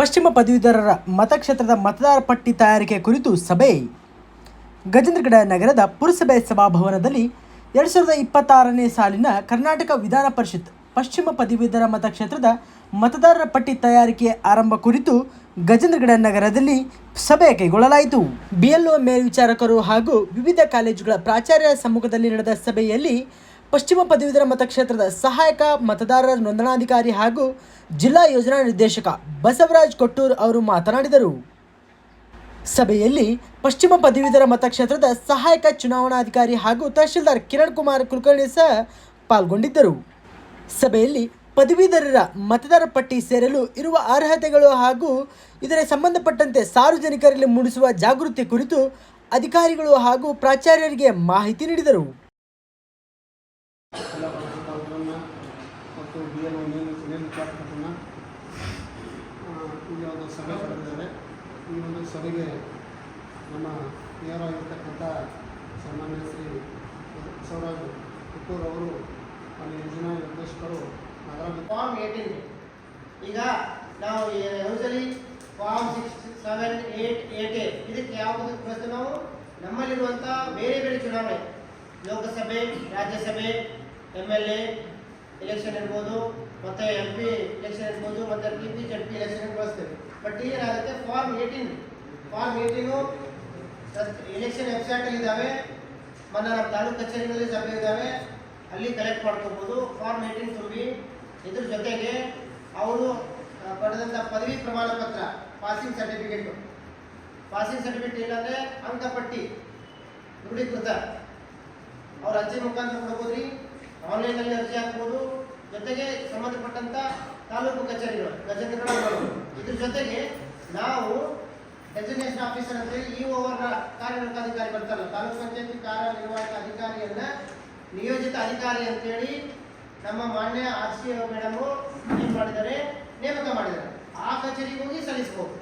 ಪಶ್ಚಿಮ ಪದವೀಧರರ ಮತಕ್ಷೇತ್ರದ ಮತದಾರ ಪಟ್ಟಿ ತಯಾರಿಕೆ ಕುರಿತು ಸಭೆ. ಗಜೇಂದ್ರಗಡ ನಗರದ ಪುರಸಭೆ ಸಭಾಭವನದಲ್ಲಿ ಎರಡು ಸಾವಿರದ ಇಪ್ಪತ್ತಾರನೇ ಸಾಲಿನ ಕರ್ನಾಟಕ ವಿಧಾನ ಪರಿಷತ್ ಪಶ್ಚಿಮ ಪದವೀಧರ ಮತಕ್ಷೇತ್ರದ ಮತದಾರರ ಪಟ್ಟಿ ತಯಾರಿಕೆ ಆರಂಭ ಕುರಿತು ಗಜೇಂದ್ರಗಡ ನಗರದಲ್ಲಿ ಸಭೆ ಕೈಗೊಳ್ಳಲಾಯಿತು. ಬಿಎಲ್ಒ ಮೇಲ್ವಿಚಾರಕರು ಹಾಗೂ ವಿವಿಧ ಕಾಲೇಜುಗಳ ಪ್ರಾಚಾರ್ಯರ ಸಮ್ಮುಖದಲ್ಲಿ ನಡೆದ ಸಭೆಯಲ್ಲಿ ಪಶ್ಚಿಮ ಪದವೀಧರ ಮತಕ್ಷೇತ್ರದ ಸಹಾಯಕ ಮತದಾರರ ನೋಂದಣಾಧಿಕಾರಿ ಹಾಗೂ ಜಿಲ್ಲಾ ಯೋಜನಾ ನಿರ್ದೇಶಕ ಬಸವರಾಜ್ ಕೊಟ್ಟೂರ್ ಅವರು ಮಾತನಾಡಿದರು. ಸಭೆಯಲ್ಲಿ ಪಶ್ಚಿಮ ಪದವೀಧರ ಮತಕ್ಷೇತ್ರದ ಸಹಾಯಕ ಚುನಾವಣಾಧಿಕಾರಿ ಹಾಗೂ ತಹಶೀಲ್ದಾರ್ ಕಿರಣ್ ಕುಮಾರ್ ಕುಲಕರ್ಣಿ ಸಹ ಪಾಲ್ಗೊಂಡಿದ್ದರು. ಸಭೆಯಲ್ಲಿ ಪದವೀಧರರ ಮತದಾರ ಪಟ್ಟಿ ಸೇರಲು ಇರುವ ಅರ್ಹತೆಗಳು ಹಾಗೂ ಇದರ ಸಂಬಂಧಪಟ್ಟಂತೆ ಸಾರ್ವಜನಿಕರಲ್ಲಿ ಮೂಡಿಸುವ ಜಾಗೃತಿ ಕುರಿತು ಅಧಿಕಾರಿಗಳು ಹಾಗೂ ಪ್ರಾಚಾರ್ಯರಿಗೆ ಮಾಹಿತಿ ನೀಡಿದರು. ಮತ್ತು ಏನು ಏನು ಚಾಪಕಟ್ಟನ್ನು ಈ ಒಂದು ಸಭೆ ಕರೆದಿದ್ದಾರೆ ಈ ಒಂದು ಸಭೆಗೆ ನಮ್ಮ ಮೇಯರಾಗಿರ್ತಕ್ಕಂಥ ಸನ್ಮಾನ್ಯ ಶ್ರೀ ಬಸವರಾಜ್ ಪುತ್ತೂರ್ ಅವರು ಅಲ್ಲಿ ಯೋಜನಾ ನಿರ್ದೇಶಕರು ನಗರ ಫಾರ್ಮ್ ಏಯ್ಟೀನ್ ಈಗ ನಾವು usually form six, seven eight eight eight ಇದಕ್ಕೆ ಯಾವುದು ಬಳಸ್ತೀವಿ ನಾವು? ನಮ್ಮಲ್ಲಿರುವಂಥ ಬೇರೆ ಬೇರೆ ಚುನಾವಣೆ. ಲೋಕಸಭೆ, ರಾಜ್ಯಸಭೆ, ಎಂ ಎಲ್ ಎ ಎಲೆಕ್ಷನ್ ಇರ್ಬೋದು, ಮತ್ತು ಎಂ ಪಿ ಎಲೆಕ್ಷನ್ ಇರ್ಬೋದು, ಮತ್ತೆ T P Z P election ಬಳಸ್ತೇವೆ ಬಟ್ ಏನಾಗುತ್ತೆ form eighteen form eighteen election ವೆಬ್ಸೈಟಲ್ಲಿ ಇದ್ದಾವೆ. ಮತ್ತೆ ನಮ್ಮ ತಾಲೂಕು ಕಚೇರಿಗಳಲ್ಲಿ ಸಭೆ ಇದ್ದಾವೆ. ಅಲ್ಲಿ ಕಲೆಕ್ಟ್ ಮಾಡ್ಕೋಬೋದು. ಫಾರ್ಮ್ ಏಯ್ಟೀನ್ ತುಂಬಿ, ಇದ್ರ ಜೊತೆಗೆ ಅವರು ಪಡೆದಂಥ ಪದವಿ ಪ್ರಮಾಣ ಪತ್ರ ಪಾಸಿಂಗ್ ಸರ್ಟಿಫಿಕೇಟು ಪಾಸಿಂಗ್ ಸರ್ಟಿಫಿಕೇಟ್ ಇಲ್ಲಾಂದ್ರೆ ಅಂಕಪಟ್ಟಿ ದೃಢೀಕೃತ ಅವ್ರ ಅಜ್ಜಿ ಮುಖಾಂತರ ಕೊಡ್ಬೋದು ರೀ ಆನ್ಲೈನಲ್ಲಿ ಅರ್ಜಿ ಹಾಕ್ಬೋದು. ಜೊತೆಗೆ ಸಂಬಂಧಪಟ್ಟಂತ ತಾಲೂಕು ಕಚೇರಿಗಳು ಗಜೇಂದ್ರಗಳು ಇದ್ರ ಜೊತೆಗೆ ನಾವು ಡೆಸಿಗ್ನೇಷನ್ ಆಫೀಸರ್ ಅಂದ್ರೆ ಈ ಓವರ್ ಕಾರ್ಯನಿರ್ವಹಣಾಧಿಕಾರಿ ಬರ್ತಾರಲ್ಲ, ತಾಲೂಕು ಪಂಚಾಯತಿ ಕಾರ್ಯನಿರ್ವಾಹಕ ಅಧಿಕಾರಿಯನ್ನ ನಿಯೋಜಿತ ಅಧಿಕಾರಿ ಅಂತೇಳಿ ನಮ್ಮ ಮಾನ್ಯ ಆರ್ ಸಿ ಮೇಡಮ್ ಏನು ಮಾಡಿದ್ದಾರೆ, ನೇಮಕ ಮಾಡಿದ್ದಾರೆ. ಆ ಕಚೇರಿಗೆ ಹೋಗಿ ಸಲ್ಲಿಸ್ಬೋದು.